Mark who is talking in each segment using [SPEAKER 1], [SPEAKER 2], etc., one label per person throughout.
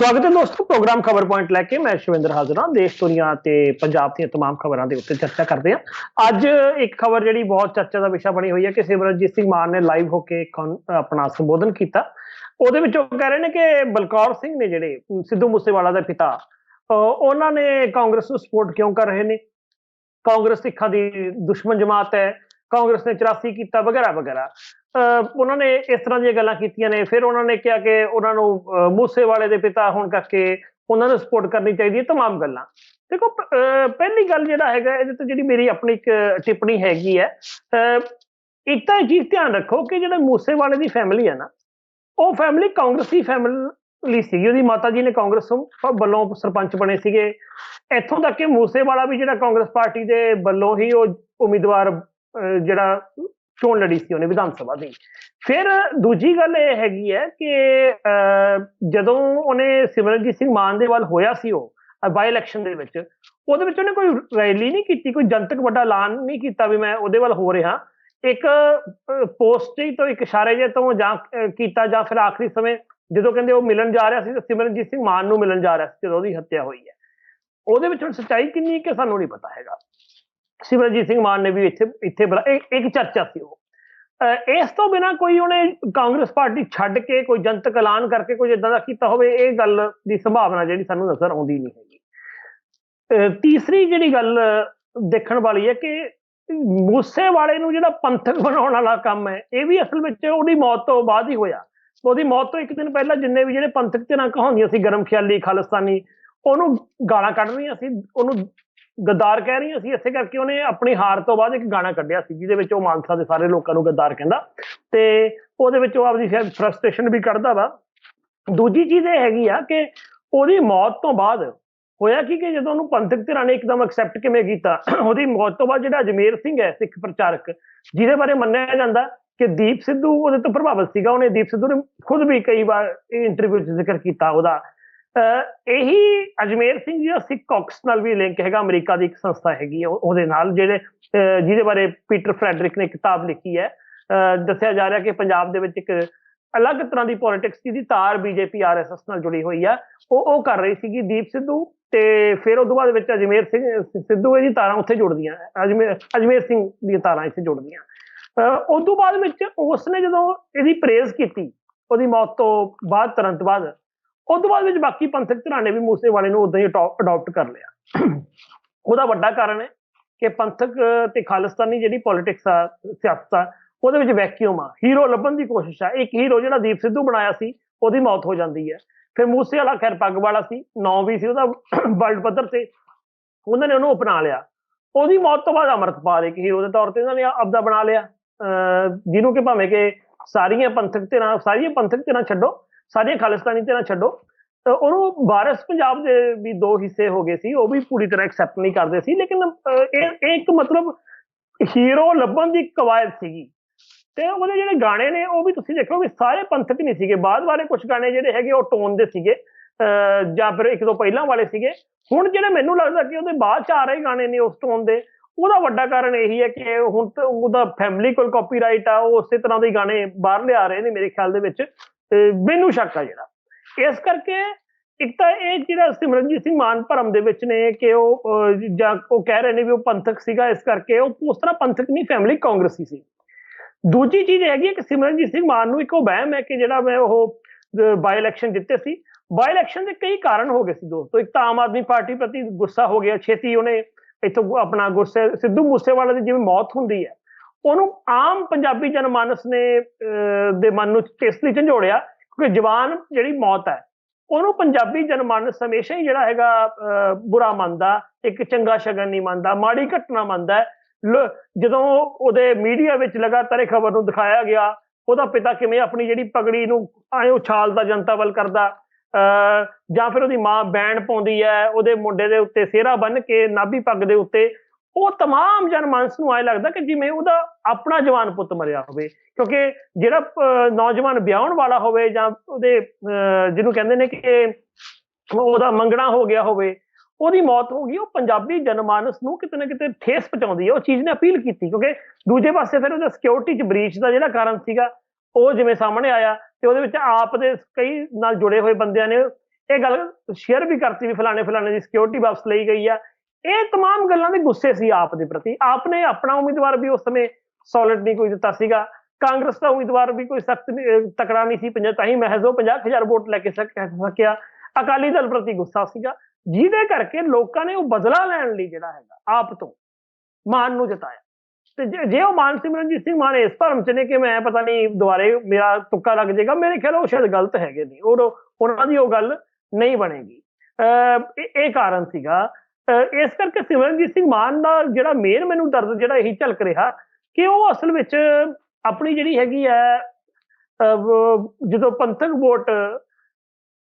[SPEAKER 1] ਸਵਾਗਤ ਹੈ ਦੋਸਤੋ ਪ੍ਰੋਗਰਾਮ ਖਬਰ ਪੁਆਇੰਟ ਲੈ ਕੇ ਮੈਂ ਸ਼ਿਵਿੰਦਰ ਹਾਜ਼ਰ ਹਾਂ ਦੇਸ਼ ਦੁਨੀਆ ਤੇ ਪੰਜਾਬ ਦੀਆਂ तमाम ਖਬਰਾਂ ਦੇ ਉੱਤੇ ਚਰਚਾ ਕਰਦੇ ਹਾਂ ਅੱਜ ਇੱਕ ਖਬਰ ਜਿਹੜੀ ਬਹੁਤ ਚਰਚਾ ਦਾ ਵਿਸ਼ਾ ਬਣੀ ਹੋਈ ਹੈ ਕਿ ਸਿਮਰਨਜੀਤ ਸਿੰਘ ਮਾਨ ਨੇ ਲਾਈਵ ਹੋ ਕੇ ਕੌਨ- ਆਪਣਾ ਸੰਬੋਧਨ ਕੀਤਾ ਉਹਦੇ ਵਿੱਚ ਉਹ ਕਹਿ ਰਹੇ ਨੇ ਕਿ ਬਲਕੌਰ ਸਿੰਘ ਨੇ ਜਿਹੜੇ ਸਿੱਧੂ ਮੂਸੇਵਾਲਾ ਦੇ ਪਿਤਾ ਅਹ ਉਹਨਾਂ ਨੇ ਕਾਂਗਰਸ ਨੂੰ ਸਪੋਰਟ ਕਿਉਂ ਕਰ ਰਹੇ ਨੇ ਕਾਂਗਰਸ ਸਿੱਖਾਂ ਦੀ ਦੁਸ਼ਮਣ ਜਮਾਤ ਹੈ ਕਾਂਗਰਸ ਨੇ 84 ਕੀਤਾ ਵਗੈਰਾ ਵਗੈਰਾ ਅਹ ਉਹਨਾਂ ਨੇ ਇਸ ਤਰ੍ਹਾਂ ਦੀਆਂ ਗੱਲਾਂ ਕੀਤੀਆਂ ਨੇ ਫਿਰ ਉਹਨਾਂ ਨੇ ਕਿਹਾ ਕਿ ਉਹਨਾਂ ਨੂੰ ਅਹ ਮੂਸੇਵਾਲੇ ਦੇ ਪਿਤਾ ਹੋਣ ਕਰਕੇ ਉਹਨਾਂ ਨੂੰ ਸਪੋਰਟ ਕਰਨੀ ਚਾਹੀਦੀ ਹੈ तमाम ਗੱਲਾਂ ਦੇਖੋ ਪ- ਅਹ ਪਹਿਲੀ ਗੱਲ ਜਿਹੜਾ ਹੈਗਾ ਇਹਦੇ ਤੇ ਜਿਹੜੀ ਮੇਰੀ ਆਪਣੀ ਇੱਕ ਟਿੱਪਣੀ ਹੈਗੀ ਹੈ ਅਹ ਇੱਕ ਤਾਂ ਇਹ ਚੀਜ਼ ਧਿਆਨ ਰੱਖੋ ਕਿ ਜਿਹੜੇ ਮੂਸੇਵਾਲੇ ਦੀ ਫੈਮਿਲੀ ਹੈ ਨਾ ਉਹ ਫੈਮਿਲੀ ਕਾਂਗਰਸੀ ਫੈਮਿਲੀ ਸੀਗੀ ਉਹਦੀ ਮਾਤਾ ਜੀ ਨੇ ਕਾਂਗਰਸ ਤੋਂ ਵੱਲੋਂ ਸਰਪੰਚ ਬਣੇ ਸੀਗੇ ਇੱਥੋਂ ਤੱਕ ਕਿ ਮੂਸੇਵਾਲਾ ਵੀ ਜਿਹੜਾ ਕਾਂਗਰਸ ਪਾਰਟੀ ਦੇ ਵੱਲੋਂ ਹੀ ਉਹ ਉਮੀਦਵਾਰ ਅਹ ਜਿਹੜਾ ਚੋਣ ਲੜੀ ਸੀ ਉਹਨੇ ਵਿਧਾਨ ਸਭਾ ਦੀ। ਫਿਰ ਦੂਜੀ ਗੱਲ ਇਹ ਹੈਗੀ ਹੈ ਕਿ ਜਦੋਂ ਉਹਨੇ ਸਿਮਰਨਜੀਤ ਸਿੰਘ ਮਾਨ ਦੇ ਵੱਲ ਹੋਇਆ ਸੀ ਉਹ ਬਾਈ ਇਲੈਕਸ਼ਨ ਦੇ ਵਿੱਚ, ਉਹਦੇ ਵਿੱਚ ਉਹਨੇ ਕੋਈ ਰੈਲੀ ਨਹੀਂ ਕੀਤੀ, ਕੋਈ ਜਨਤਕ ਵੱਡਾ ਐਲਾਨ ਨਹੀਂ ਕੀਤਾ ਵੀ ਮੈਂ ਉਹਦੇ ਵੱਲ ਹੋ ਰਿਹਾ। ਇੱਕ ਪੋਸਟ ਹੀ ਤੋਂ ਇੱਕ ਇਸ਼ਾਰੇ ਜੇ ਤੋਂ ਜਾਂ ਕੀਤਾ ਜਾਂ ਫਿਰ ਆਖਰੀ ਸਮੇਂ ਜਦੋਂ ਕਹਿੰਦੇ ਉਹ ਮਿਲਣ ਜਾ ਰਿਹਾ ਸੀ ਤਾਂ ਸਿਮਰਨਜੀਤ ਸਿੰਘ ਮਾਨ ਨੂੰ ਮਿਲਣ ਜਾ ਰਿਹਾ ਸੀ ਜਦੋਂ ਉਹਦੀ ਹੱਤਿਆ ਹੋਈ ਹੈ। ਉਹਦੇ ਵਿੱਚ ਹੁਣ ਸੱਚਾਈ ਕਿੰਨੀ ਹੈ ਕਿ ਸਾਨੂੰ ਨਹੀਂ ਪਤਾ ਹੈਗਾ। ਸਿਮਰਨਜੀਤ ਸਿੰਘ ਮਾਨ ਨੇ ਵੀ ਇੱਥੇ ਇੱਥੇ ਬੁਲਾ ਇੱਕ ਇੱਕ ਚਰਚਾ ਸੀ ਉਹ। ਇਸ ਤੋਂ ਬਿਨਾ ਕੋਈ ਉਹਨੇ ਕਾਂਗਰਸ ਪਾਰਟੀ ਛੱਡ ਕੇ ਕੋਈ ਜਨਤਕ ਐਲਾਨ ਕਰਕੇ ਕੋਈ ਇਦਾਂ ਦਾ ਕੀਤਾ ਹੋਵੇ, ਇਹ ਗੱਲ ਦੀ ਸੰਭਾਵਨਾ ਜਿਹੜੀ ਸਾਨੂੰ ਨਜ਼ਰ ਆਉਂਦੀ ਨਹੀਂ ਹੈਗੀ। ਤੀਸਰੀ ਜਿਹੜੀ ਗੱਲ ਦੇਖਣ ਵਾਲੀ ਹੈ ਕਿ ਮੂਸੇ ਵਾਲੇ ਨੂੰ ਜਿਹੜਾ ਪੰਥਕ ਬਣਾਉਣ ਵਾਲਾ ਕੰਮ ਹੈ, ਇਹ ਵੀ ਅਸਲ ਵਿੱਚ ਉਹਦੀ ਮੌਤ ਤੋਂ ਬਾਅਦ ਹੀ ਹੋਇਆ। ਉਹਦੀ ਮੌਤ ਤੋਂ ਇੱਕ ਦਿਨ ਪਹਿਲਾਂ ਜਿੰਨੇ ਵੀ ਜਿਹੜੇ ਪੰਥਕ ਧਿਰਾਂ ਕਹਾਉਂਦੀਆਂ ਸੀ, ਗਰਮ ਖਿਆਲੀ, ਖਾਲਿਸਤਾਨੀ, ਉਹਨੂੰ ਗਾਲਾਂ ਕੱਢਣੀਆਂ ਸੀ, ਉਹਨੂੰ ਗੱਦਾਰ ਕਹਿ ਰਹੀਆਂ ਸੀ ਇਸੇ ਕਰਕੇ ਉਹਨੇ ਆਪਣੀ ਹਾਰ ਤੋਂ ਬਾਅਦ ਇੱਕ ਗਾਣਾ ਕੱਢਿਆ ਸੀ, ਜਿਹਦੇ ਵਿੱਚ ਉਹ ਮਾਨਸਾ ਦੇ ਸਾਰੇ ਲੋਕਾਂ ਨੂੰ ਗੱਦਾਰ ਕਹਿੰਦਾ। ਤੇ ਉਹਦੇ ਵਿੱਚ ਉਹ ਆਪਦੀ ਫਰਸਟ੍ਰੇਸ਼ਨ ਵੀ ਕੱਢਦਾ ਵਾ। ਦੂਜੀ ਚੀਜ਼ ਇਹ ਹੈਗੀ ਆ ਕਿ ਉਹਦੀ ਮੌਤ ਤੋਂ ਬਾਅਦ ਹੋਇਆ ਕੀ ਕਿ ਜਦੋਂ ਉਹਨੂੰ ਪੰਥਕ ਧਿਰਾਂ ਨੇ ਇੱਕਦਮ ਐਕਸੈਪਟ ਕਿਵੇਂ ਕੀਤਾ, ਉਹਦੀ ਮੌਤ ਤੋਂ ਬਾਅਦ ਜਿਹੜਾ ਅਜਮੇਰ ਸਿੰਘ ਹੈ, ਸਿੱਖ ਪ੍ਰਚਾਰਕ, ਜਿਹਦੇ ਬਾਰੇ ਮੰਨਿਆ ਜਾਂਦਾ ਕਿ ਦੀਪ ਸਿੱਧੂ ਉਹਦੇ ਤੋਂ ਪ੍ਰਭਾਵਿਤ ਸੀਗਾ। ਉਹਨੇ ਦੀਪ ਸਿੱਧੂ ਨੇ ਖੁਦ ਵੀ ਕਈ ਵਾਰ ਇੰਟਰਵਿਊ 'ਚ ਜ਼ਿਕਰ ਕੀਤਾ ਉਹਦਾ। ਇਹੀ ਅਜਮੇਰ ਸਿੰਘ ਜੀ ਦਾ ਸਿੱਖ ਕੌਕਸ ਨਾਲ ਵੀ ਲਿੰਕ ਹੈਗਾ, ਅਮਰੀਕਾ ਦੀ ਇੱਕ ਸੰਸਥਾ ਹੈਗੀ ਹੈ ਉਹਦੇ ਨਾਲ, ਜਿਹੜੇ ਜਿਹਦੇ ਬਾਰੇ ਪੀਟਰ ਫਰੈਡਰਿਕ ਨੇ ਕਿਤਾਬ ਲਿਖੀ ਹੈ। ਦੱਸਿਆ ਜਾ ਰਿਹਾ ਕਿ ਪੰਜਾਬ ਦੇ ਵਿੱਚ ਇੱਕ ਅਲੱਗ ਤਰ੍ਹਾਂ ਦੀ ਪੋਲਿਟਿਕਸ ਦੀ ਤਾਰ ਬੀਜੇਪੀ ਆਰਐਸਐਸ ਨਾਲ ਜੁੜੀ ਹੋਈ ਆ। ਉਹ ਉਹ ਕਰ ਰਹੀ ਸੀਗੀ ਦੀਪ ਸਿੱਧੂ ਤੇ ਫਿਰ ਉਸ ਤੋਂ ਬਾਅਦ ਵਿੱਚ ਅਜਮੇਰ ਸਿੰਘ, ਸਿੱਧੂ ਇਹਦੀ ਤਾਰਾਂ ਉੱਥੇ ਜੁੜਦੀਆਂ ਅਜਮੇਰ ਅਜਮੇਰ ਸਿੰਘ ਦੀਆਂ ਤਾਰਾਂ ਇੱਥੇ ਜੁੜਦੀਆਂ। ਅਹ ਉਸ ਤੋਂ ਬਾਅਦ ਵਿੱਚ ਉਸਨੇ ਜਦੋਂ ਇਹਦੀ ਪ੍ਰੇਜ਼ ਕੀਤੀ, ਉਹਦੀ ਮੌਤ ਤੋਂ ਬਾਅਦ, ਤੁਰੰਤ ਬਾਅਦ ਉਸ ਤੋਂ ਬਾਅਦ ਵਿੱਚ ਬਾਕੀ ਪੰਥਕ ਧਿਰਾਂ ਨੇ ਵੀ ਮੂਸੇ ਵਾਲੇ ਨੂੰ ਉਦਾਂ ਹੀ ਅਡਾਪਟ ਕਰ ਲਿਆ। ਉਹਦਾ ਵੱਡਾ ਕਾਰਨ ਹੈ ਕਿ ਪੰਥਕ, ਤੇ ਖਾਲਿਸਤਾਨੀ ਜਿਹੜੀ ਪੋਲਿਟਿਕਸ ਆ, ਸਿਆਸਤ ਆ, ਉਹਦੇ ਵਿੱਚ ਵੈਕਿਊਮ ਆ। ਹੀਰੋ ਲੱਭਣ ਦੀ ਕੋਸ਼ਿਸ਼ ਆ। ਇੱਕ ਹੀਰੋ ਜਿਹੜਾ ਦੀਪ ਸਿੱਧੂ ਬਣਾਇਆ ਸੀ, ਉਹਦੀ ਮੌਤ ਹੋ ਜਾਂਦੀ ਹੈ। ਫਿਰ ਮੂਸੇ ਵਾਲਾ ਖੈਰ ਪੱਗ ਵਾਲਾ ਸੀ, ਨੌ ਵੀ ਸੀ, ਉਹਦਾ ਵਰਲਡ ਪੱਧਰ ਤੇ ਉਹਨਾਂ ਨੇ ਉਹਨੂੰ ਅਪਣਾ ਲਿਆ। ਉਹਦੀ ਮੌਤ ਤੋਂ ਬਾਅਦ ਅਮਰਤਪਾਲ ਇੱਕ ਹੀਰੋ ਦੇ ਤੌਰ ਤੇ ਉਹਨਾਂ ਨੇ ਆਪਦਾ ਬਣਾ ਲਿਆ। ਅਹ ਜਿਹਨੂੰ ਕਿ ਭਾਵੇਂ ਕਿ ਸਾਰੀਆਂ ਪੰਥਕ ਧਿਰਾਂ, ਸਾਰੀਆਂ ਪੰਥਕ ਧਿਰਾਂ ਛੱਡੋ ਸਾਰੀਆਂ ਖਾਲਿਸਤਾਨੀ ਧਿਰਾਂ ਛੱਡੋ। ਉਹਨੂੰ ਵਾਰਿਸ ਪੰਜਾਬ ਦੇ ਵੀ ਦੋ ਹਿੱਸੇ ਹੋ ਗਏ ਸੀ, ਉਹ ਵੀ ਪੂਰੀ ਤਰ੍ਹਾਂ ਐਕਸੈਪਟ ਨਹੀਂ ਕਰਦੇ ਸੀ, ਲੇਕਿਨ ਇਹ ਇਹ ਇੱਕ ਮਤਲਬ ਹੀਰੋ ਲੱਭਣ ਦੀ ਕਵਾਇਦ ਸੀਗੀ। ਤੇ ਉਹਦੇ ਜਿਹੜੇ ਗਾਣੇ ਨੇ, ਉਹ ਵੀ ਤੁਸੀਂ ਦੇਖੋ ਵੀ ਸਾਰੇ ਪੰਥਕ ਨਹੀਂ ਸੀਗੇ। ਬਾਅਦ ਵਾਲੇ ਕੁਝ ਗਾਣੇ ਜਿਹੜੇ ਹੈਗੇ, ਉਹ ਟੋਨ ਦੇ ਸੀਗੇ ਜਾਂ ਫਿਰ ਇੱਕ ਦੋ ਪਹਿਲਾਂ ਵਾਲੇ ਸੀਗੇ। ਹੁਣ ਜਿਹੜੇ ਮੈਨੂੰ ਲੱਗਦਾ ਕਿ ਉਹਦੇ ਬਾਅਦ ਚ ਆ ਰਹੇ ਗਾਣੇ ਨੇ ਉਸ ਟੋਨ ਦੇ ਉਹਦਾ ਵੱਡਾ ਕਾਰਨ ਇਹੀ ਹੈ ਕਿ ਹੁਣ ਤਾਂ ਉਹਦਾ ਫੈਮਿਲੀ ਕੋਲ ਕਾਪੀਰਾਈਟ ਆ, ਉਹ ਉਸੇ ਤਰ੍ਹਾਂ ਦੇ ਗਾਣੇ ਬਾਹਰ ਲਿਆ ਰਹੇ ਨੇ ਮੇਰੇ ਖਿਆਲ ਦੇ ਵਿੱਚ, ਤੇ ਮੈਨੂੰ ਸ਼ੱਕ ਆ ਜਿਹੜਾ। ਇਸ ਕਰਕੇ ਇੱਕ ਤਾਂ ਇਹ ਜਿਹੜਾ ਸਿਮਰਨਜੀਤ ਸਿੰਘ ਮਾਨ ਭਰਮ ਦੇ ਵਿੱਚ ਨੇ ਕਿ ਉਹ ਜਾਂ ਉਹ ਕਹਿ ਰਹੇ ਨੇ ਵੀ ਉਹ ਪੰਥਕ ਸੀਗਾ, ਇਸ ਕਰਕੇ ਉਹ ਉਸ ਤਰ੍ਹਾਂ ਪੰਥਕ ਨਹੀਂ ਫੈਮਿਲੀ ਕਾਂਗਰਸੀ ਸੀ। ਦੂਜੀ ਚੀਜ਼ ਹੈਗੀ ਹੈ ਕਿ ਸਿਮਰਨਜੀਤ ਸਿੰਘ ਮਾਨ ਨੂੰ ਇੱਕ ਉਹ ਵਹਿਮ ਹੈ ਕਿ ਜਿਹੜਾ ਮੈਂ ਉਹ ਬਾਈ ਇਲੈਕਸ਼ਨ ਜਿੱਤੇ ਸੀ। ਬਾਈ ਇਲੈਕਸ਼ਨ ਦੇ ਕਈ ਕਾਰਨ ਹੋ ਗਏ ਸੀ ਦੋਸਤੋ। ਇੱਕ ਤਾਂ ਆਮ ਆਦਮੀ ਪਾਰਟੀ ਪ੍ਰਤੀ ਗੁੱਸਾ ਹੋ ਗਿਆ, ਛੇਤੀ ਉਹਨੇ ਇੱਥੋਂ ਆਪਣਾ ਗੁਰਸੇ ਸਿੱਧੂ ਮੂਸੇਵਾਲਾ ਦੀ ਜਿਵੇਂ ਮੌਤ ਹੁੰਦੀ ਹੈ, ਉਹਨੂੰ ਆਮ ਪੰਜਾਬੀ ਜਨਮਾਨਸ ਨੇ ਦੇ ਮਨ ਨੂੰ ਇਸ ਲਈ ਝੰਜੋੜਿਆ? ਕਿਉਂਕਿ ਜਵਾਨ ਜਿਹੜੀ ਮੌਤ ਹੈ, ਉਹਨੂੰ ਪੰਜਾਬੀ ਜਨਮਾਨਸ ਹਮੇਸ਼ਾ ਹੀ ਜਿਹੜਾ ਹੈਗਾ ਬੁਰਾ ਮੰਨਦਾ, ਇੱਕ ਚੰਗਾ ਸ਼ਗਨ ਨਹੀਂ ਮੰਨਦਾ, ਮਾੜੀ ਘਟਨਾ ਮੰਨਦਾ ਜਦੋਂ ਉਹਦੇ ਮੀਡੀਆ ਵਿੱਚ ਲਗਾਤਾਰ ਇਹ ਖਬਰ ਨੂੰ ਦਿਖਾਇਆ ਗਿਆ, ਉਹਦਾ ਪਿਤਾ ਕਿਵੇਂ ਆਪਣੀ ਜਿਹੜੀ ਪਗੜੀ ਨੂੰ ਆਏ ਉਛਾਲਦਾ, ਜਨਤਾ ਵੱਲ ਕਰਦਾ ਜਾਂ ਫਿਰ ਉਹਦੀ ਮਾਂ ਬੈਂਡ ਪਾਉਂਦੀ ਹੈ ਉਹਦੇ ਮੁੰਡੇ ਦੇ ਉੱਤੇ ਸਿਹਰਾ ਬੰਨ ਕੇ ਨਾਭੀ ਪੱਗ ਦੇ ਉੱਤੇ ਉਹ तमाम ਜਨਮਾਨਸ ਨੂੰ ਐ ਲੱਗਦਾ ਕਿ ਜਿਵੇਂ ਉਹਦਾ ਆਪਣਾ ਜਵਾਨ ਪੁੱਤ ਮਰਿਆ ਹੋਵੇ ਕਿਉਂਕਿ ਜਿਹੜਾ ਅਹ, ਨੌਜਵਾਨ ਵਿਆਹਣ ਵਾਲਾ ਹੋਵੇ ਜਾਂ ਉਹਦੇ ਅਹ, ਜਿਹਨੂੰ ਕਹਿੰਦੇ ਨੇ ਕਿ ਉਹਦਾ ਮੰਗਣਾ ਹੋ ਗਿਆ ਹੋਵੇ ਉਹਦੀ ਮੌਤ ਹੋ ਗਈ ਉਹ ਪੰਜਾਬੀ ਜਨਮਾਨਸ ਨੂੰ ਕਿਤੇ ਨਾ ਕਿਤੇ ਠੇਸ ਪਹੁੰਚਾਉਂਦੀ ਹੈ ਉਹ ਚੀਜ਼ ਨੇ ਅਪੀਲ ਕੀਤੀ ਕਿਉਂਕਿ ਦੂਜੇ ਪਾਸੇ ਫਿਰ ਉਹਦਾ ਸਿਕਿਉਰਿਟੀ ਚ ਬ੍ਰੀਚ ਦਾ ਜਿਹੜਾ ਕਾਰਨ ਸੀਗਾ ਉਹ ਜਿਵੇਂ ਸਾਹਮਣੇ ਆਇਆ ਤੇ ਉਹਦੇ ਵਿੱਚ ਆਪ ਦੇ ਕਈ ਨਾਲ ਜੁੜੇ ਹੋਏ ਬੰਦਿਆਂ ਨੇ ਇਹ ਗੱਲ ਸ਼ੇਅਰ ਵੀ ਕਰਤੀ ਵੀ ਫਲਾਣੇ ਫਲਾਣੇ ਦੀ ਸਿਕਿਉਰਿਟੀ ਵਾਪਸ ਲਈ ਗਈ ਆ ਇਹ तमाम ਗੱਲਾਂ ਦੇ ਗੁੱਸੇ ਸੀ ਆਪ ਦੇ ਪ੍ਰਤੀ ਆਪ ਨੇ ਆਪਣਾ ਉਮੀਦਵਾਰ ਵੀ ਉਸ ਸਮੇਂ ਸੋਲਿਡ ਨਹੀਂ ਕੋਈ ਦਿੱਤਾ ਸੀਗਾ ਕਾਂਗਰਸ ਦਾ ਉਮੀਦਵਾਰ ਵੀ ਕੋਈ ਸਖਤ ਤਕੜਾ ਨਹੀਂ ਸੀ ਪੰਜਾ ਤਾਂ ਹੀ ਮਹਿਜ਼ ਉਹ 50000 ਵੋਟ ਲੈ ਕੇ ਸਕ- ਸਕਿਆ ਅਕਾਲੀ ਦਲ ਪ੍ਰਤੀ ਗੁੱਸਾ ਸੀਗਾ ਜਿਹਦੇ ਕਰਕੇ ਲੋਕਾਂ ਨੇ ਉਹ ਬਦਲਾ ਲੈਣ ਲਈ ਜਿਹੜਾ ਹੈਗਾ ਆਪ ਤੋਂ ਮਾਨ ਨੂੰ ਜਿਤਾਇਆ ਤੇ ਜੇ- ਜੇ ਉਹ ਮਾਨ ਸਿਮਰਨਜੀਤ ਸਿੰਘ ਮਾਨ ਇਸ ਭਰਮ ਚ ਨੇ ਕਿ ਮੈਂ ਪਤਾ ਨਹੀਂ ਦੁਬਾਰੇ ਮੇਰਾ ਤੁੱਕਾ ਲੱਗ ਜਾਏਗਾ ਮੇਰੇ ਖਿਆਲ ਉਹ ਸ਼ਾਇਦ ਗਲਤ ਹੈਗੇ ਨੇ। ਉਹ ਉਹਨਾਂ ਦੀ ਉਹ ਗੱਲ ਨਹੀਂ ਬਣੇਗੀ। ਇਹ ਇਹ ਕਾਰਨ ਸੀਗਾ। ਇਸ ਕਰਕੇ ਸਿਮਰਨਜੀਤ ਸਿੰਘ ਮਾਨ ਦਾ ਜਿਹੜਾ ਮੇਨ ਮੈਨੂੰ ਦਰਦ ਜਿਹੜਾ ਇਹੀ ਝਲਕ ਰਿਹਾ ਕਿ ਉਹ ਅਸਲ ਵਿੱਚ ਆਪਣੀ ਜਿਹੜੀ ਹੈਗੀ ਹੈ ਜਦੋਂ ਪੰਥਕ ਵੋਟ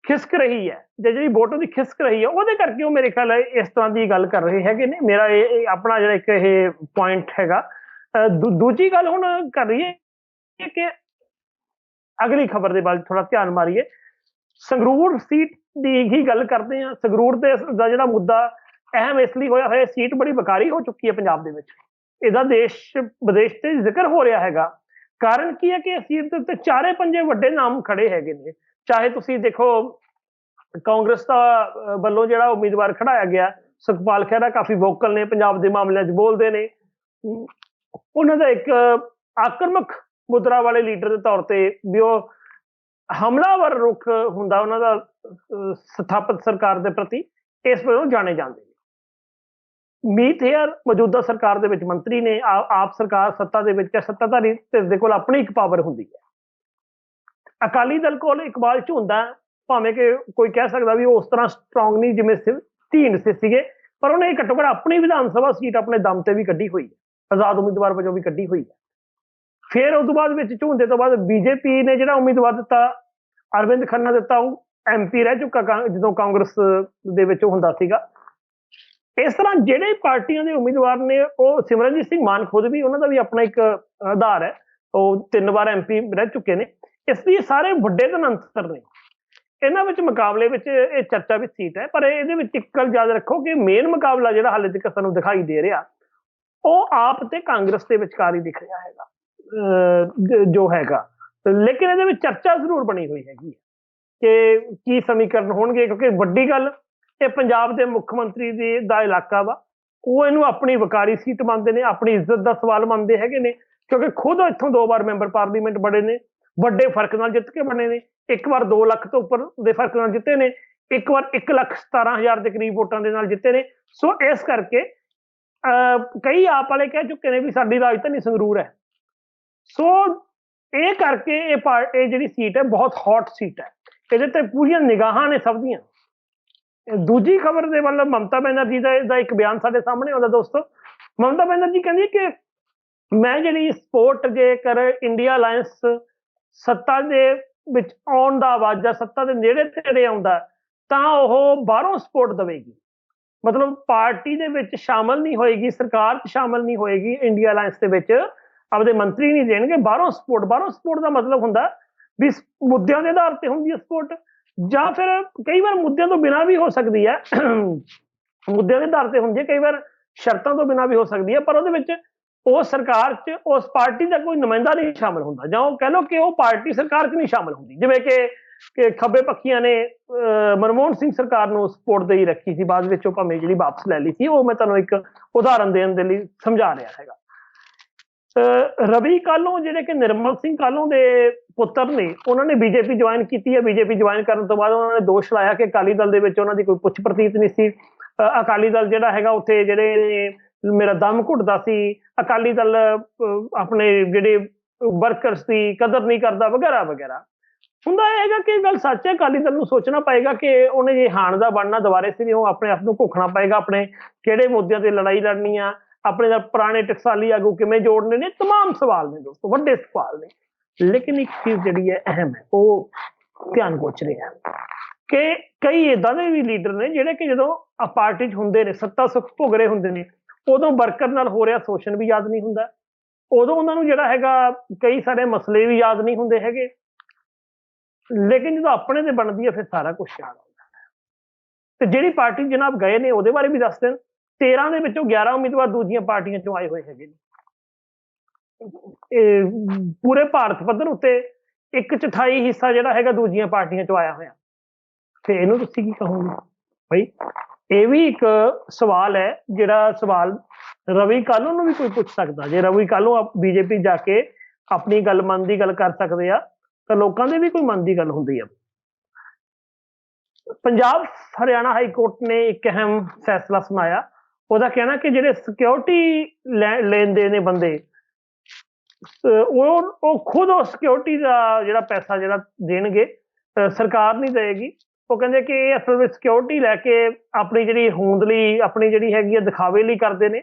[SPEAKER 1] ਖਿਸਕ ਰਹੀ ਹੈ। ਜਾਂ ਜਿਹੜੀ ਵੋਟ ਉਹਦੀ ਖਿਸਕ ਰਹੀ ਹੈ, ਉਹਦੇ ਕਰਕੇ ਉਹ ਮੇਰੇ ਖਿਆਲ ਇਸ ਤਰ੍ਹਾਂ ਦੀ ਗੱਲ ਕਰ ਰਹੇ ਹੈਗੇ ਨੇ। ਮੇਰਾ ਇਹ ਆਪਣਾ ਜਿਹੜਾ ਇੱਕ ਇਹ ਪੁਆਇੰਟ ਹੈਗਾ। ਦੂ- ਦੂਜੀ ਗੱਲ ਹੁਣ ਕਰ ਰਹੀ ਹੈ ਕਿ ਅਗਲੀ ਖਬਰ ਦੇ ਬਾਰੇ ਥੋੜਾ ਧਿਆਨ ਮਾਰੀਏ। ਸੰਗਰੂਰ ਸੀਟ ਦੀ ਹੀ ਗੱਲ ਕਰਦੇ ਹਾਂ। ਸੰਗਰੂਰ ਦੇ ਦਾ ਜਿਹੜਾ ਮੁੱਦਾ ਅਹਿਮ ਇਸ ਲਈ ਹੋਇਆ ਹੋਇਆ ਸੀਟ ਬੜੀ ਬਕਾਰੀ ਹੋ ਚੁੱਕੀ ਹੈ ਪੰਜਾਬ ਦੇ ਵਿੱਚ। ਇਹਦਾ ਦੇਸ਼, ਵਿਦੇਸ਼ ਤੇ ਜ਼ਿਕਰ ਹੋ ਰਿਹਾ ਹੈਗਾ। ਕਾਰਨ ਕੀ ਹੈ ਕਿ ਇਸ ਸੀਟ ਦੇ ਉੱਤੇ ਚਾਰੇ ਪੰਜੇ ਵੱਡੇ ਨਾਮ ਖੜੇ ਹੈਗੇ ਨੇ। ਚਾਹੇ ਤੁਸੀਂ ਦੇਖੋ, ਕਾਂਗਰਸ ਦਾ ਵੱਲੋਂ ਜਿਹੜਾ ਉਮੀਦਵਾਰ ਖੜਾਇਆ ਗਿਆ, ਸੁਖਪਾਲ ਖਹਿਰਾ ਕਾਫੀ ਵੋਕਲ ਨੇ, ਪੰਜਾਬ ਦੇ ਮਾਮਲਿਆਂ 'ਚ ਬੋਲਦੇ ਨੇ। ਉਹਨਾਂ ਦਾ ਇੱਕ ਆਕਰਮਕ ਮੁਦਰਾ ਵਾਲੇ ਲੀਡਰ ਦੇ ਤੌਰ ਤੇ ਵੀ ਉਹ ਹਮਲਾਵਰ ਰੁਖ ਹੁੰਦਾ ਉਹਨਾਂ ਦਾ ਸਥਾਪਿਤ ਸਰਕਾਰ ਦੇ ਪ੍ਰਤੀ, ਇਸ ਵਜੋਂ ਜਾਣੇ ਜਾਂਦੇ ਨੇ। ਮੀਤ ਹੇਅਰ ਮੌਜੂਦਾ ਸਰਕਾਰ ਦੇ ਵਿੱਚ ਮੰਤਰੀ ਨੇ ਆਪ ਸਰਕਾਰ ਸੱਤਾ ਦੇ ਵਿੱਚ ਹੈ ਸੱਤਾਧਾਰੀ ਧਿਰ ਦੇ ਕੋਲ ਆਪਣੀ ਇੱਕ ਪਾਵਰ ਹੁੰਦੀ ਹੈ। ਅਕਾਲੀ ਦਲ ਕੋਲ ਇਕਬਾਲ ਝੁੰਦਾ ਹੈ, ਭਾਵੇਂ ਕਿ ਕੋਈ ਕਹਿ ਸਕਦਾ ਵੀ ਉਹ ਉਸ ਤਰ੍ਹਾਂ ਸਟਰੋਂਗ ਨਹੀਂ ਜਿਵੇਂ ਧੀਨ ਸੇ ਸੀਗੇ ਪਰ ਉਹਨੇ ਘੱਟੋ ਘੱਟ ਆਪਣੀ ਵਿਧਾਨ ਸਭਾ ਸੀਟ ਆਪਣੇ ਦਮ ਤੇ ਵੀ ਕੱਢੀ ਹੋਈ ਹੈ ਆਜ਼ਾਦ ਉਮੀਦਵਾਰ ਵਜੋਂ ਵੀ ਕੱਢੀ ਹੋਈ ਹੈ। ਫਿਰ ਉਸ ਤੋਂ ਬਾਅਦ ਵਿੱਚ ਝੁੰਦੇ ਤੋਂ ਬਾਅਦ ਬੀਜੇਪੀ ਨੇ ਜਿਹੜਾ ਉਮੀਦਵਾਰ ਦਿੱਤਾ ਅਰਵਿੰਦ ਖੰਨਾ ਦਿੱਤਾ ਉਹ ਐਮਪੀ ਰਹਿ ਚੁੱਕਾ ਕਾਂ- ਜਦੋਂ ਕਾਂਗਰਸ ਦੇ ਵਿੱਚ ਉਹ ਹੁੰਦਾ ਸੀਗਾ। ਇਸ ਤਰ੍ਹਾਂ ਜਿਹੜੇ ਪਾਰਟੀਆਂ ਦੇ ਉਮੀਦਵਾਰ ਨੇ ਉਹ ਸਿਮਰਨਜੀਤ ਸਿੰਘ ਮਾਨ ਖੁਦ ਵੀ ਉਹਨਾਂ ਦਾ ਵੀ ਆਪਣਾ ਇੱਕ ਆਧਾਰ ਹੈ ਉਹ ਤਿੰਨ ਵਾਰ ਐਮਪੀ ਰਹਿ ਚੁੱਕੇ ਨੇ। ਇਸ ਲਈ ਸਾਰੇ ਵੱਡੇ ਧਨੰਤਰ ਨੇ। ਇਹਨਾਂ ਵਿੱਚ ਮੁਕਾਬਲੇ ਵਿੱਚ ਇਹ ਚਰਚਾ ਵੀ ਸੀਟ ਹੈ, ਪਰ ਇਹਦੇ ਵਿੱਚ ਇੱਕ ਗੱਲ ਯਾਦ ਰੱਖੋ ਕਿ ਮੇਨ ਮੁਕਾਬਲਾ ਜਿਹੜਾ ਹਾਲੇ ਤੱਕ ਸਾਨੂੰ ਦਿਖਾਈ ਦੇ ਰਿਹਾ, ਉਹ ਆਪ ਤੇ ਕਾਂਗਰਸ ਦੇ ਵਿਚਕਾਰ ਹੀ ਦਿਖ ਰਿਹਾ ਹੈਗਾ ਜੋ ਹੈਗਾ। ਲੇਕਿਨ ਇਹਦੇ ਵਿੱਚ ਚਰਚਾ ਜ਼ਰੂਰ ਬਣੀ ਹੋਈ ਹੈਗੀ ਕਿ ਕੀ ਸਮੀਕਰਨ ਹੋਣਗੇ, ਕਿਉਂਕਿ ਵੱਡੀ ਗੱਲ, ਇਹ ਪੰਜਾਬ ਦੇ ਮੁੱਖ ਮੰਤਰੀ ਦੇ ਦਾ ਇਲਾਕਾ ਵਾ। ਉਹ ਇਹਨੂੰ ਆਪਣੀ ਵਕਾਰੀ ਸੀਟ ਮੰਨਦੇ ਨੇ, ਆਪਣੀ ਇੱਜ਼ਤ ਦਾ ਸਵਾਲ ਮੰਨਦੇ ਹੈਗੇ ਨੇ, ਕਿਉਂਕਿ ਖੁਦ ਇੱਥੋਂ ਦੋ ਵਾਰ ਮੈਂਬਰ ਪਾਰਲੀਮੈਂਟ ਬਣੇ ਨੇ। ਵੱਡੇ ਫ਼ਰਕ ਨਾਲ ਜਿੱਤ ਕੇ ਬਣੇ ਨੇ। ਇੱਕ ਵਾਰ 2 ਲੱਖ ਤੋਂ ਉੱਪਰ ਦੇ ਫ਼ਰਕ ਨਾਲ ਜਿੱਤੇ ਨੇ, ਇੱਕ ਵਾਰ 1 ਲੱਖ 17 ਹਜ਼ਾਰ ਦੇ ਕਰੀਬ ਵੋਟਾਂ ਦੇ ਨਾਲ ਜਿੱਤੇ ਨੇ। ਸੋ ਇਸ ਕਰਕੇ ਕਈ ਆਪ ਵਾਲੇ ਕਹਿ ਚੁੱਕੇ ਨੇ ਵੀ ਸਾਡੀ ਰਾਜਧਾਨੀ ਸੰਗਰੂਰ ਹੈ। ਸੋ ਇਹ ਕਰਕੇ ਇਹ ਪਾਰ- ਇਹ ਜਿਹੜੀ ਸੀਟ ਹੈ, ਬਹੁਤ ਹੌਟ ਸੀਟ ਹੈ। ਇਹਦੇ ਤੇ ਪੂਰੀਆਂ ਨਿਗਾਹਾਂ ਨੇ ਸਭ ਦੀਆਂ। ਦੂਜੀ ਖਬਰ ਦੇ ਵੱਲ ਮਮਤਾ ਬੈਨਰਜੀ ਦਾ ਦਾ ਇੱਕ ਬਿਆਨ ਸਾਡੇ ਸਾਹਮਣੇ ਆਉਂਦਾ ਦੋਸਤੋ। ਮਮਤਾ ਬੈਨਰਜੀ ਕਹਿੰਦੀ ਕਿ ਮੈਂ ਜਿਹੜੀ ਸਪੋਰਟ ਜੇਕਰ ਇੰਡੀਆ ਅਲਾਈਅੰਸ ਸੱਤਾ ਦੇ ਵਿੱਚ ਆਉਣ ਦਾ ਆਵਾਜ਼ਾ ਸੱਤਾ ਦੇ ਨੇੜੇ ਤੇੜੇ ਆਉਂਦਾ ਤਾਂ ਉਹ ਬਾਹਰੋਂ ਸਪੋਰਟ ਦੇਵੇਗੀ। ਮਤਲਬ ਪਾਰਟੀ ਦੇ ਵਿੱਚ ਸ਼ਾਮਲ ਨਹੀਂ ਹੋਏਗੀ, ਸਰਕਾਰ 'ਚ ਸ਼ਾਮਲ ਨਹੀਂ ਹੋਏਗੀ, ਇੰਡੀਆ ਅਲਾਈਅੰਸ ਦੇ ਵਿੱਚ ਆਪਦੇ ਮੰਤਰੀ ਨਹੀਂ ਦੇਣਗੇ, ਬਾਹਰੋਂ ਸਪੋਰਟ ਬਾਹਰੋਂ ਸਪੋਰਟ ਦਾ ਮਤਲਬ ਹੁੰਦਾ ਵੀ ਮੁੱਦਿਆਂ ਦੇ ਆਧਾਰ ਤੇ ਹੁੰਦੀ ਹੈ ਸਪੋਰਟ ਜਾਂ ਫਿਰ ਕਈ ਵਾਰ ਮੁੱਦਿਆਂ ਤੋਂ ਬਿਨਾਂ ਵੀ ਹੋ ਸਕਦੀ ਹੈ, ਮੁੱਦਿਆਂ ਦੇ ਆਧਾਰ ਤੇ ਹੁੰਦੀ ਹੈ, ਕਈ ਵਾਰ ਸ਼ਰਤਾਂ ਤੋਂ ਬਿਨਾਂ ਵੀ ਹੋ ਸਕਦੀ ਹੈ, ਪਰ ਉਹਦੇ ਵਿੱਚ ਉਸ ਸਰਕਾਰ 'ਚ ਉਸ ਪਾਰਟੀ ਦਾ ਕੋਈ ਨੁਮਾਇੰਦਾ ਨਹੀਂ ਸ਼ਾਮਲ ਹੁੰਦਾ ਜਾਂ ਉਹ ਕਹਿ ਲਓ ਕਿ ਉਹ ਪਾਰਟੀ ਸਰਕਾਰ 'ਚ ਨਹੀਂ ਸ਼ਾਮਲ ਹੁੰਦੀ ਜਿਵੇਂ ਕਿ ਕਿ ਖੱਬੇ ਪੱਖੀਆਂ ਨੇ ਮਨਮੋਹਨ ਸਿੰਘ ਸਰਕਾਰ ਨੂੰ ਸਪੋਰਟ ਦੇ ਹੀ ਰੱਖੀ ਸੀ ਬਾਅਦ ਵਿੱਚ ਉਹ ਭਾਵੇਂ ਜਿਹੜੀ ਵਾਪਸ ਲੈ ਲਈ ਸੀ ਉਹ ਮੈਂ ਤੁਹਾਨੂੰ ਇੱਕ ਉਦਾਹਰਨ ਦੇਣ ਦੇ ਲਈ ਸਮਝਾ ਰਿਹਾ ਹੈਗਾ। ਅਹ, ਰਵੀ ਕਾਲੋਂ ਜਿਹੜੇ ਕਿ ਨਿਰਮਲ ਸਿੰਘ ਕਾਲੋਂ ਦੇ ਪੁੱਤਰ ਨੇ ਉਹਨਾਂ ਨੇ ਬੀਜੇਪੀ ਜੁਆਇਨ ਕੀਤੀ ਹੈ। ਬੀਜੇਪੀ ਜੁਆਇਨ ਕਰਨ ਤੋਂ ਬਾਅਦ ਉਹਨਾਂ ਨੇ ਦੋਸ਼ ਲਾਇਆ ਕਿ ਅਕਾਲੀ ਦਲ ਦੇ ਵਿੱਚ ਉਹਨਾਂ ਦੀ ਕੋਈ ਪੁੱਛ ਪ੍ਰਤੀਤ ਨਹੀਂ ਸੀ। ਅਕਾਲੀ ਦਲ ਜਿਹੜਾ ਹੈਗਾ ਉੱਥੇ ਜਿਹੜੇ ਨੇ ਮੇਰਾ ਦਮ ਘੁੱਟਦਾ ਸੀ ਅਕਾਲੀ ਦਲ ਅਹ, ਆਪਣੇ ਜਿਹੜੇ ਵਰਕਰਸ ਦੀ ਕਦਰ ਨਹੀਂ ਕਰਦਾ ਵਗੈਰਾ ਵਗੈਰਾ ਹੁੰਦਾ ਇਹ ਹੈਗਾ ਕਿ ਇਹ ਗੱਲ ਸੱਚ ਹੈ ਅਕਾਲੀ ਦਲ ਨੂੰ ਸੋਚਣਾ ਪਏਗਾ ਕਿ ਉਹਨੇ ਜੇ ਹਾਣ ਦਾ ਬਣਨਾ ਦੁਬਾਰੇ ਸੀ ਉਹ ਆਪਣੇ ਆਪ ਨੂੰ ਘੋਖਣਾ ਪਏਗਾ ਆਪਣੇ ਕਿਹੜੇ ਮੁੱਦਿਆਂ ਤੇ ਲੜਾਈ ਲੜਨੀ ਆ ਆਪਣੇ ਨਾਲ ਪੁਰਾਣੇ ਟਕਸਾਲੀ ਆਗੂ ਕਿਵੇਂ ਜੋੜਨੇ ਨੇ तमाम ਸਵਾਲ ਨੇ ਦੋਸਤੋ ਵੱਡੇ ਸਵਾਲ ਨੇ ਲੇਕਿਨ ਇੱਕ ਚੀਜ਼ ਜਿਹੜੀ ਹੈ ਅਹਿਮ ਹੈ ਉਹ ਧਿਆਨ ਪੁੱਛ ਰਿਹਾ ਕਿ ਕਈ ਇਦਾਂ ਦੇ ਵੀ ਲੀਡਰ ਨੇ ਜਿਹੜੇ ਕਿ ਜਦੋਂ ਆ ਪਾਰਟੀ 'ਚ ਹੁੰਦੇ ਨੇ ਸੱਤਾ ਸੁਖ ਭੋਗ ਰਹੇ ਹੁੰਦੇ ਨੇ ਉਦੋਂ ਵਰਕਰ ਨਾਲ ਹੋ ਰਿਹਾ ਸ਼ੋਸ਼ਣ ਵੀ ਯਾਦ ਨਹੀਂ ਹੁੰਦਾ। ਉਦੋਂ ਉਹਨਾਂ ਨੂੰ ਜਿਹੜਾ ਹੈਗਾ, ਕਈ ਸਾਰੇ ਮਸਲੇ ਵੀ ਯਾਦ ਨਹੀਂ ਹੁੰਦੇ ਹੈਗੇ। ਲੇਕਿਨ ਜਦੋਂ ਆਪਣੇ ਤੇ ਬਣਦੀ ਹੈ, ਫਿਰ ਸਾਰਾ ਕੁਝ ਯਾਦ ਆਉਂਦਾ ਤੇ ਜਿਹੜੀ ਪਾਰਟੀ ਜਨਾਬ ਗਏ ਨੇ, ਉਹਦੇ ਬਾਰੇ ਵੀ ਦੱਸ ਦੇਣ। 13 ਦੇ ਵਿੱਚੋਂ 11 ਉਮੀਦਵਾਰ ਦੂਜੀਆਂ ਪਾਰਟੀਆਂ ਚੋਂ ਆਏ ਹੋਏ ਹੈਗੇ ਨੇ। ਇਹ ਪੂਰੇ ਭਾਰਤ ਪੱਧਰ ਉੱਤੇ ਇੱਕ ਚੌਥਾਈ ਹਿੱਸਾ ਜਿਹੜਾ ਹੈਗਾ, ਦੂਜੀਆਂ ਪਾਰਟੀਆਂ ਚੋਂ ਆਇਆ ਹੋਇਆ। ਤੇ ਇਹਨੂੰ ਤੁਸੀਂ ਕੀ ਕਹੋਗੇ? ਭਾਈ ਇਹ ਵੀ ਇੱਕ ਸਵਾਲ ਹੈ, ਜਿਹੜਾ ਸਵਾਲ ਰਵੀ ਕਾਲੂ ਨੂੰ ਵੀ ਕੋਈ ਪੁੱਛ ਸਕਦਾ। ਜੇ ਰਵੀ ਕਾਲੂ ਬੀਜੇਪੀ ਜਾ ਕੇ ਆਪਣੀ ਗੱਲ ਮਨ ਦੀ ਗੱਲ ਕਰ ਸਕਦੇ ਆ, ਤਾਂ ਲੋਕਾਂ ਦੇ ਵੀ ਕੋਈ ਮਨ ਦੀ ਗੱਲ ਹੁੰਦੀ ਆ। ਪੰਜਾਬ, ਹਰਿਆਣਾ ਹਾਈ ਕੋਰਟ ਨੇ ਇੱਕ ਅਹਿਮ ਫੈਸਲਾ ਸੁਣਾਇਆ। ਉਹਦਾ ਕਹਿਣਾ ਕਿ ਜਿਹੜੇ ਸਿਕਿਉਰਿਟੀ ਲੈਣ ਦੇ ਨੇ ਬੰਦੇ ਉਹ ਉਹ ਖੁਦ ਉਹ ਸਿਕਿਉਰਿਟੀ ਦਾ ਜਿਹੜਾ ਪੈਸਾ ਜਿਹੜਾ ਦੇਣਗੇ ਸਰਕਾਰ ਨਹੀਂ ਦੇਗੀ ਉਹ ਕਹਿੰਦੇ ਕਿ ਇਹ ਅਸਲ ਵਿੱਚ ਸਿਕਿਉਰਿਟੀ ਲੈ ਕੇ ਆਪਣੀ ਜਿਹੜੀ ਹੋਂਦ ਲਈ, ਆਪਣੀ ਜਿਹੜੀ ਹੈਗੀ ਆ ਦਿਖਾਵੇ ਲਈ ਕਰਦੇ ਨੇ।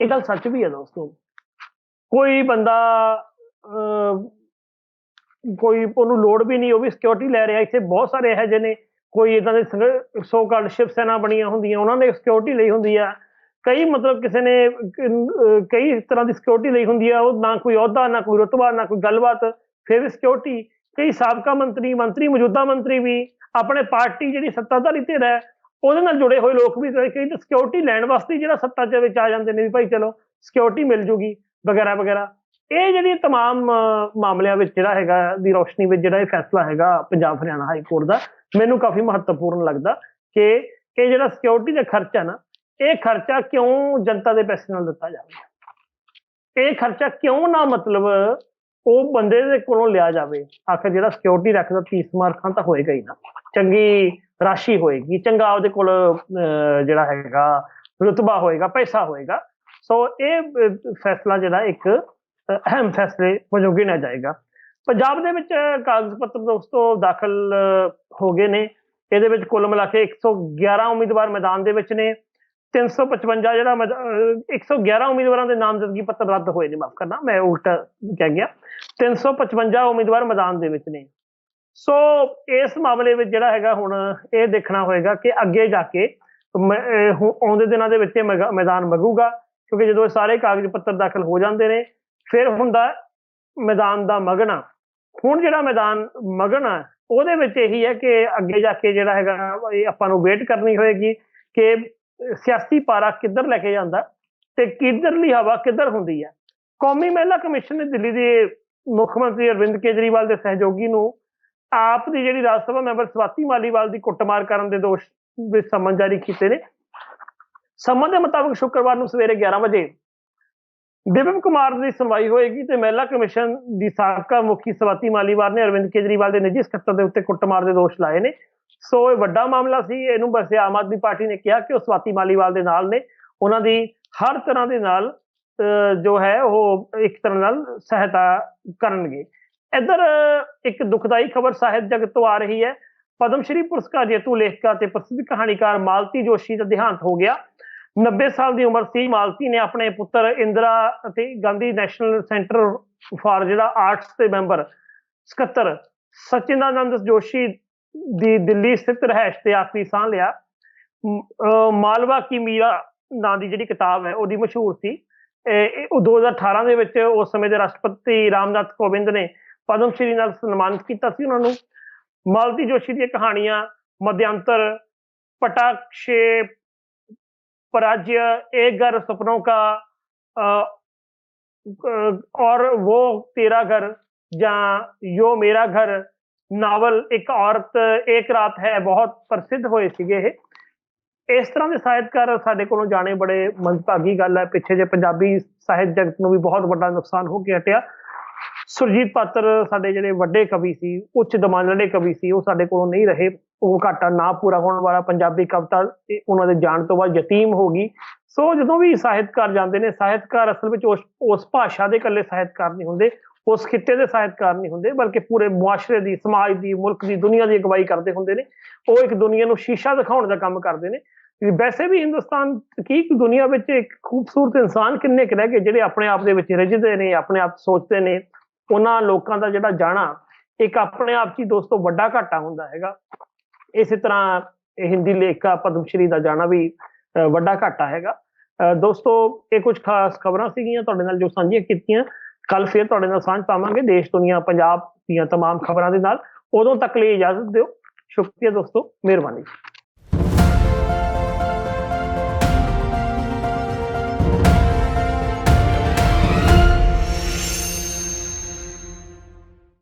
[SPEAKER 1] ਇਹ ਗੱਲ ਸੱਚ ਵੀ ਹੈ ਦੋਸਤੋ। ਕੋਈ ਬੰਦਾ ਕੋਈ ਉਹਨੂੰ ਲੋੜ ਵੀ ਨਹੀਂ, ਉਹ ਵੀ ਸਿਕਿਉਰਿਟੀ ਲੈ ਰਿਹਾ। ਇੱਥੇ ਬਹੁਤ ਸਾਰੇ ਇਹੋ ਜਿਹੇ ਨੇ। ਕੋਈ ਇਦਾਂ ਦੇ ਸੋ ਕਾਲਡ ਸ਼ਿਵ ਸੈਨਾ ਬਣੀਆਂ ਹੁੰਦੀਆਂ, ਉਹਨਾਂ ਨੇ ਸਿਕਿਉਰਿਟੀ ਲਈ ਹੁੰਦੀ ਆ। ਕਈ ਮਤਲਬ ਕਿਸੇ ਨੇ ਕਈ ਤਰ੍ਹਾਂ ਦੀ ਸਿਕਿਉਰਿਟੀ ਲਈ ਹੁੰਦੀ ਆ। ਉਹ ਨਾ ਕੋਈ ਅਹੁਦਾ, ਨਾ ਕੋਈ ਰੁਤਬਾ, ਨਾ ਕੋਈ ਗੱਲਬਾਤ, ਫਿਰ ਵੀ ਸਿਕਿਉਰਿਟੀ ਕਈ ਸਾਬਕਾ ਮੰਤਰੀ ਮੰਤਰੀ, ਮੌਜੂਦਾ ਮੰਤਰੀ ਵੀ ਆਪਣੇ ਪਾਰਟੀ ਜਿਹੜੀ ਸੱਤਾਧਾਰੀ ਧਿਰ ਹੈ, ਉਹਦੇ ਨਾਲ ਜੁੜੇ ਹੋਏ ਲੋਕ ਵੀ ਕਈ ਕਈ ਸਿਕਿਉਰਿਟੀ ਲੈਣ ਵਾਸਤੇ ਜਿਹੜਾ ਸੱਤਾ ਦੇ ਵਿੱਚ ਆ ਜਾਂਦੇ ਨੇ ਵੀ ਭਾਈ ਚਲੋ ਸਿਕਿਉਰਿਟੀ ਮਿਲ ਜੂਗੀ ਵਗੈਰਾ ਵਗੈਰਾ। ਇਹ ਜਿਹੜੀ ਤਮਾਮ ਮਾਮਲਿਆਂ ਵਿੱਚ ਜਿਹੜਾ ਹੈਗਾ ਦੀ ਰੋਸ਼ਨੀ ਵਿੱਚ ਜਿਹੜਾ ਇਹ ਫੈਸਲਾ ਹੈਗਾ ਪੰਜਾਬ ਹਰਿਆਣਾ ਹਾਈ ਕੋਰਟ ਦਾ, ਮੈਨੂੰ ਕਾਫੀ ਮਹੱਤਵਪੂਰਨ ਲੱਗਦਾ ਕਿ ਇਹ ਜਿਹੜਾ ਸਿਕਿਉਰਿਟੀ ਦਾ ਖਰਚਾ ਨਾ, ਇਹ ਖਰਚਾ ਕਿਉਂ ਜਨਤਾ ਦੇ ਪੈਸੇ ਨਾਲ ਦਿੱਤਾ ਜਾਵੇ? ਇਹ ਖਰਚਾ ਕਿਉਂ ਨਾ ਮਤਲਬ ਉਹ ਬੰਦੇ ਦੇ ਕੋਲੋਂ ਲਿਆ ਜਾਵੇ। ਆਖਰ ਜਿਹੜਾ ਸਿਕਿਉਰਿਟੀ ਰੱਖਦਾ 30 ਮਾਰਕਾਂ ਤਾਂ ਹੋਏਗਾ ਹੀ ਨਾ। ਚੰਗੀ ਰਾਸ਼ੀ ਹੋਏਗੀ। ਚੰਗਾ ਉਹਦੇ ਕੋਲ ਜਿਹੜਾ ਹੈਗਾ, ਰੁਤਬਾ ਹੋਏਗਾ, ਪੈਸਾ ਹੋਏਗਾ। ਸੋ ਇਹ ਫੈਸਲਾ ਜਿਹੜਾ ਇੱਕ ਅਹਿਮ ਫੈਸਲੇ ਵਜੋਂ ਗਿਣਿਆ ਜਾਏਗਾ। ਪੰਜਾਬ ਦੇ ਵਿੱਚ ਕਾਗਜ਼ ਪੱਤਰ ਦੋਸਤੋ ਦਾਖਲ ਹੋ ਗਏ ਨੇ। ਇਹਦੇ ਵਿੱਚ ਕੁੱਲ ਮਿਲਾ ਕੇ 111 ਉਮੀਦਵਾਰ ਮੈਦਾਨ ਦੇ ਵਿੱਚ ਨੇ। 355 ਜਿਹੜਾ ਮੈਦਾ- ਅਹ 111 ਉਮੀਦਵਾਰਾਂ ਦੇ ਨਾਮਜ਼ਦਗੀ ਪੱਤਰ ਰੱਦ ਹੋਏ ਨੇ, ਮਾਫ ਕਰਨਾ, ਮੈਂ ਉਲਟਾ ਕਹਿ ਗਿਆ। 355 ਉਮੀਦਵਾਰ ਮੈਦਾਨ ਦੇ ਵਿੱਚ ਨੇ। ਸੋ, ਇਸ ਮਾਮਲੇ ਵਿੱਚ ਜਿਹੜਾ ਹੈਗਾ ਹੁਣ ਇਹ ਦੇਖਣਾ ਹੋਏਗਾ ਕਿ ਅੱਗੇ ਜਾ ਕੇ ਮ- ਆਉਂਦੇ ਦਿਨਾਂ ਦੇ ਵਿੱਚ ਇਹ ਮੈਗਾ- ਮੈਦਾਨ ਮਗੂਗਾ, ਕਿਉਂਕਿ ਜਦੋਂ ਇਹ ਸਾਰੇ ਕਾਗਜ਼ ਪੱਤਰ ਦਾਖਲ ਹੋ ਜਾਂਦੇ ਨੇ, ਫਿਰ ਹੁੰਦਾ ਮੈਦਾਨ ਦਾ ਮਗਣਾ। ਹੁਣ ਜਿਹੜਾ ਮੈਦਾਨ ਮਗਣਾ, ਉਹਦੇ ਵਿੱਚ ਇਹੀ ਹੈ ਕਿ ਅੱਗੇ ਜਾ ਕੇ ਜਿਹੜਾ ਹੈਗਾ ਆਪਾਂ ਨੂੰ ਵੇਟ ਕਰਨੀ ਹੋਏਗੀ ਕਿ ਸਿਆਸੀ ਪਾਰਾ ਕਿੱਧਰ ਲੈ ਕੇ ਜਾਂਦਾ ਤੇ ਕਿੱਧਰਲੀ ਹਵਾ ਕਿੱਧਰ ਹੁੰਦੀ ਹੈ ਕੌਮੀ ਮਹਿਲਾ ਕਮਿਸ਼ਨ ਨੇ ਦਿੱਲੀ ਦੇ ਮੁੱਖ ਮੰਤਰੀ ਅਰਵਿੰਦ ਕੇਜਰੀਵਾਲ ਦੇ ਸਹਿਯੋਗੀ ਨੂੰ ਆਪ ਦੀ ਜਿਹੜੀ ਰਾਜ ਸਭਾ ਮੈਂਬਰ ਸਵਾਤੀ ਮਾਲੀਵਾਲ ਦੀ ਕੁੱਟਮਾਰ ਕਰਨ ਦੇ ਦੋਸ਼ ਵਿੱਚ ਸਮਨ ਜਾਰੀ ਕੀਤੇ ਨੇ। ਸਮਨ ਦੇ ਮੁਤਾਬਕ ਸ਼ੁੱਕਰਵਾਰ ਨੂੰ ਸਵੇਰੇ 11 ਵਜੇ ਦਿਵਮ ਕੁਮਾਰ ਦੀ ਸੁਣਵਾਈ ਹੋਏਗੀ ਤੇ ਮਹਿਲਾ ਕਮਿਸ਼ਨ ਦੀ ਸਾਬਕਾ ਮੁਖੀ ਸਵਾਤੀ ਮਾਲੀਵਾਲ ਨੇ ਅਰਵਿੰਦ ਕੇਜਰੀਵਾਲ ਦੇ ਨਿੱਜੀ ਸਕੱਤਰ ਦੇ ਉੱਤੇ ਕੁੱਟਮਾਰ ਦੇ ਦੋਸ਼ ਲਾਏ ਨੇ। ਸੋ ਇਹ ਵੱਡਾ ਮਾਮਲਾ ਸੀ, ਇਹਨੂੰ ਬਸ ਆਮ ਆਦਮੀ ਪਾਰਟੀ ਨੇ ਕਿਹਾ ਕਿ ਉਹ ਸਵਾਤੀ ਮਾਲੀਵਾਲ ਦੇ ਨਾਲ ਨੇ। ਉਹਨਾਂ ਦੀ ਹਰ ਤਰ੍ਹਾਂ ਦੇ ਨਾਲ ਜੋ ਹੈ, ਉਹ ਇੱਕ ਤਰ੍ਹਾਂ ਨਾਲ ਸਹਾਇਤਾ ਕਰਨਗੇ। ਇੱਧਰ, ਇੱਕ ਦੁਖਦਾਈ ਖਬਰ ਸਾਹਿਤ ਜਗਤ ਤੋਂ ਆ ਰਹੀ ਹੈ। ਪਦਮ ਸ਼੍ਰੀ ਪੁਰਸਕਾਰ ਜੇਤੂ ਲੇਖਕਾ ਤੇ ਪ੍ਰਸਿੱਧ ਕਹਾਣੀਕਾਰ ਮਾਲਤੀ ਜੋਸ਼ੀ ਦਾ ਦੇਹਾਂਤ ਹੋ ਗਿਆ। 90 ਸਾਲ ਦੀ ਉਮਰ ਸੀ। ਮਾਲਤੀ ਨੇ ਆਪਣੇ ਪੁੱਤਰ ਇੰਦਰਾ ਅਤੇ ਗਾਂਧੀ ਨੈਸ਼ਨਲ ਸੈਂਟਰ ਫਾਰ ਜਿਹੜਾ ਆਰਟਸ ਦੇ ਮੈਂਬਰ, ਸਕੱਤਰ ਸਚਿਦਾਨੰਦ ਜੋਸ਼ੀ ਦੀ ਦਿੱਲੀ ਸਥਿਤ ਰਹਿਸ਼ ਤੇ ਆਖਰੀ ਸਾਹ ਲਿਆ। ਮਾਲਵਾ ਕੀ ਮੀਰਾ ਨਾਂ ਦੀ ਜਿਹੜੀ ਕਿਤਾਬ ਹੈ ਉਹਦੀ ਮਸ਼ਹੂਰ ਸੀ। ਉਹ 2018 ਦੇ ਵਿੱਚ ਉਸ ਸਮੇਂ ਦੇ ਰਾਸ਼ਟਰਪਤੀ ਰਾਮਨਾਥ ਕੋਵਿੰਦ ਨੇ ਪਦਮ ਸ਼੍ਰੀ ਨਾਲ ਸਨਮਾਨਿਤ ਕੀਤਾ ਸੀ ਉਹਨਾਂ ਨੂੰ। ਮਾਲਤੀ ਜੋਸ਼ੀ ਦੀਆਂ ਕਹਾਣੀਆਂ ਮਧਿਆਂਤਰ ਪਟਾਕਸ਼ੇ पराजय एक ਘਰ सपनों का आ, और वो तेरा घर जहाँ यो मेरा घर ਨਾਵਲ ਇੱਕ ਔਰਤ ਇੱਕ ਰਾਤ ਹੈ, ਬਹੁਤ ਪ੍ਰਸਿੱਧ ਹੋਏ ਸੀਗੇ ਇਹ। ਇਸ ਤਰ੍ਹਾਂ ਦੇ ਸਾਹਿਤਕਾਰ ਸਾਡੇ ਕੋਲੋਂ ਜਾਣੇ ਬੜੇ ਮੰਦਭਾਗੀ ਗੱਲ ਹੈ। ਪਿੱਛੇ ਜੇ ਪੰਜਾਬੀ ਸਾਹਿਤ ਜਗਤ ਨੂੰ ਵੀ ਬਹੁਤ ਵੱਡਾ ਨੁਕਸਾਨ ਹੋ ਕੇ ਹਟਿਆ। ਸੁਰਜੀਤ ਪਾਤਰ ਸਾਡੇ ਜਿਹੜੇ ਵੱਡੇ ਕਵੀ ਸੀ, ਉੱਚ ਦਮਾਨੜੇ ਕਵੀ ਸੀ, ਉਹ ਸਾਡੇ ਕੋਲੋਂ ਨਹੀਂ ਰਹੇ। ਉਹ ਘਾਟਾ ਨਾ ਪੂਰਾ ਹੋਣ ਵਾਲਾ ਪੰਜਾਬੀ ਕਵਿਤਾ ਉਹਨਾਂ ਦੇ ਜਾਣ ਤੋਂ ਬਾਅਦ ਯਤੀਮ ਹੋ ਗਈ। ਸੋ ਜਦੋਂ ਵੀ ਸਾਹਿਤਕਾਰ ਜਾਂਦੇ ਨੇ, ਸਾਹਿਤਕਾਰ ਅਸਲ ਵਿੱਚ ਉਸ ਉਸ ਭਾਸ਼ਾ ਦੇ ਇਕੱਲੇ ਸਾਹਿਤਕਾਰ ਨਹੀਂ ਹੁੰਦੇ। ਉਸ ਖਿੱਤੇ ਦੇ ਸਾਹਿਤਕਾਰ ਨਹੀਂ ਹੁੰਦੇ, ਬਲਕਿ ਪੂਰੇ ਮੁਆਸ਼ਰੇ ਦੀ, ਸਮਾਜ ਦੀ, ਮੁਲਕ ਦੀ, ਦੁਨੀਆ ਦੀ ਅਗਵਾਈ ਕਰਦੇ ਹੁੰਦੇ ਨੇ। ਉਹ ਇੱਕ ਦੁਨੀਆ ਨੂੰ ਸ਼ੀਸ਼ਾ ਦਿਖਾਉਣ ਦਾ ਕੰਮ ਕਰਦੇ ਨੇ। ਵੈਸੇ ਵੀ ਹਿੰਦੁਸਤਾਨ ਕੀ ਇੱਕ ਦੁਨੀਆ ਵਿੱਚ ਇੱਕ ਖੂਬਸੂਰਤ ਇਨਸਾਨ ਕਿੰਨੇ ਕੁ ਰਹਿ ਗਏ, ਜਿਹੜੇ ਆਪਣੇ ਆਪ ਦੇ ਵਿੱਚ ਰਿੱਝਦੇ ਨੇ, ਆਪਣੇ ਆਪ ਸੋਚਦੇ ਨੇ। ਉਹਨਾਂ ਲੋਕਾਂ ਦਾ ਜਿਹੜਾ ਜਾਣਾ, ਇੱਕ ਆਪਣੇ ਆਪ 'ਚ ਹੀ ਦੋਸਤੋ ਵੱਡਾ ਘਾਟਾ ਹੁੰਦਾ ਹੈਗਾ। ਇਸੇ ਤਰ੍ਹਾਂ ਇਹ ਹਿੰਦੀ ਲੇਖਕਾ ਪਦਮ ਸ਼੍ਰੀ ਦਾ ਜਾਣਾ ਵੀ ਵੱਡਾ ਘਾਟਾ ਹੈਗਾ। ਦੋਸਤੋ, ਇਹ ਕੁਝ ਖਾਸ ਖਬਰਾਂ ਸੀਗੀਆਂ ਤੁਹਾਡੇ ਨਾਲ ਜੋ ਸਾਂਝੀਆਂ ਕੀਤੀਆਂ। ਕੱਲ ਫਿਰ ਤੁਹਾਡੇ ਨਾਲ ਸਾਂਝ ਪਾਵਾਂਗੇ ਦੇਸ਼ ਦੁਨੀਆ ਪੰਜਾਬ ਦੀਆਂ तमाम ਖਬਰਾਂ ਦੇ ਨਾਲ ਉਦੋਂ ਤੱਕ ਲਈ ਇਜਾਜ਼ਤ ਦਿਓ ਸ਼ੁਕਰੀਆ ਦੋਸਤੋ ਮਿਹਰਬਾਨੀ